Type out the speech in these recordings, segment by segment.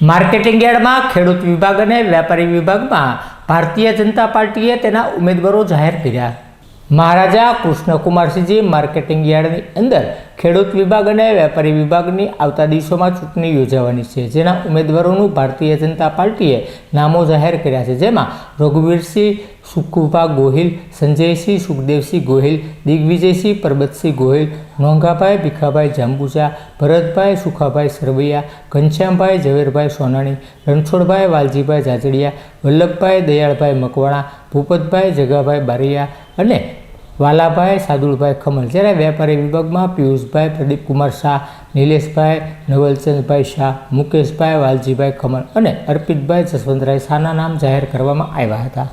Marketing યાર્ડમાં, ખેડૂત વિભાગ અને વેપારી વિભાગમાં ભારતીય જનતા પાર્ટીએ તેના ઉમેદવારો જાહેર કર્યા. મહારાજા કૃષ્ણકુમારસિંહજી માર્કેટિંગ યાર્ડની અંદર ખેડૂત વિભાગ અને વેપારી વિભાગની આવતા દિવસોમાં ચૂંટણી યોજાવાની છે, જેના ઉમેદવારોનું ભારતીય જનતા પાર્ટીએ નામો જાહેર કર્યા છે, જેમાં રઘુવીરસિંહ સુખુભા ગોહિલ, સંજયસિંહ સુખદેવસિંહ ગોહિલ, દિગ્વિજયસિંહ પરબતસિંહ ગોહિલ નોંઘાભાઈ ભીખાભાઈ જાંબુચા, ભરતભાઈ સુખાભાઈ સરવૈયા, ઘનશ્યામભાઈ ઝવેરભાઈ સોનાણી, રણછોડભાઈ વાલજીભાઈ જાજડિયા, વલ્લભભાઈ દયાળભાઈ મકવાણા, ભૂપતભાઈ જગાભાઈ બારૈયા અને વાલાભાઈ, સાદુલભાઈ ખમલ જ્યારે વેપારી વિભાગમાં પિયુષભાઈ પ્રદીપકુમાર શાહ, નિલેશભાઈ, નવલચંદભાઈ શાહ, મુકેશભાઈ, વાલજીભાઈ ખમલ અને અર્પિતભાઈ જસવંતરાય શાહના નામ જાહેર કરવામાં આવ્યા હતા.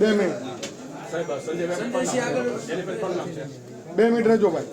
બે મિનિટ. બે મિનિટ રહેજો ભાઈ.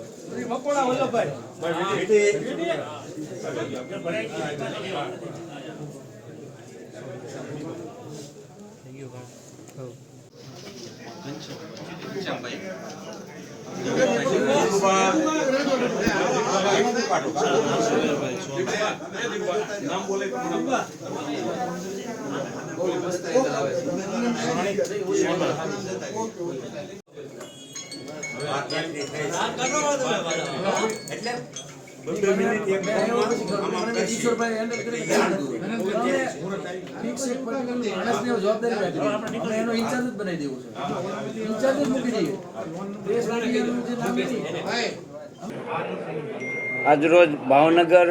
આજરોજ ભાવનગર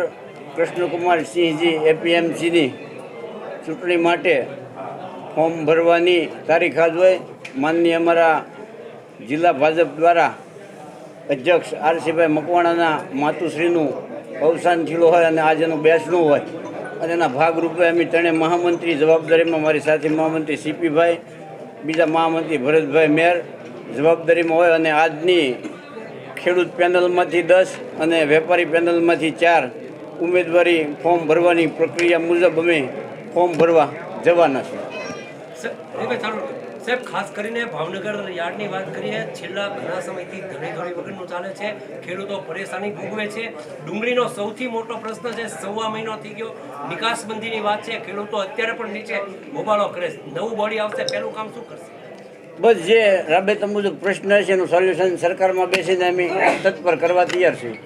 કૃષ્ણકુમાર સિંહજી એપીએમસીની ચૂંટણી માટે ફોર્મ ભરવાની તારીખ આજ હોય માનનીય અમારા જિલ્લા ભાજપ દ્વારા અધ્યક્ષ આરસીભાઈ મકવાણાના માતુશ્રીનું અવસાન થયેલું હોય અને આજ એનું બેસણું હોય અને એના ભાગરૂપે અમે ત્રણે મહામંત્રી જવાબદારીમાં મારી સાથે મહામંત્રી સીપીભાઈ, બીજા મહામંત્રી ભરતભાઈ મેર જવાબદારીમાં હોય અને આજની ખેડૂત પેનલમાંથી દસ અને વેપારી પેનલમાંથી ચાર ઉમેદવારી ફોર્મ ભરવાની પ્રક્રિયા મુજબ અમે ફોર્મ ભરવા જવાના છીએ. સાહેબ, ખાસ કરીને ભાવનગર યાર્ડની વાત કરીએ, છેલ્લા ઘણા સમયથી ધણી ધણી વગરનું ચાલે છે. ખેડૂતો પરેશાની ભોગવે છે. ડુંગળીનો સૌથી મોટો પ્રશ્ન છે, સવા મહિનો થઈ ગયો. નિકાસબંધીની વાત છે, ખેડૂતો અત્યારે પણ નીચે હોબાળો કરે છે. નવું બોડી આવશે, પહેલું કામ શું કરશે? બસ જે રાબેતા મુજબ પ્રશ્ન છે, એનું સોલ્યુશન સરકારમાં બેસીને અમે તત્પર કરવા તૈયાર છીએ.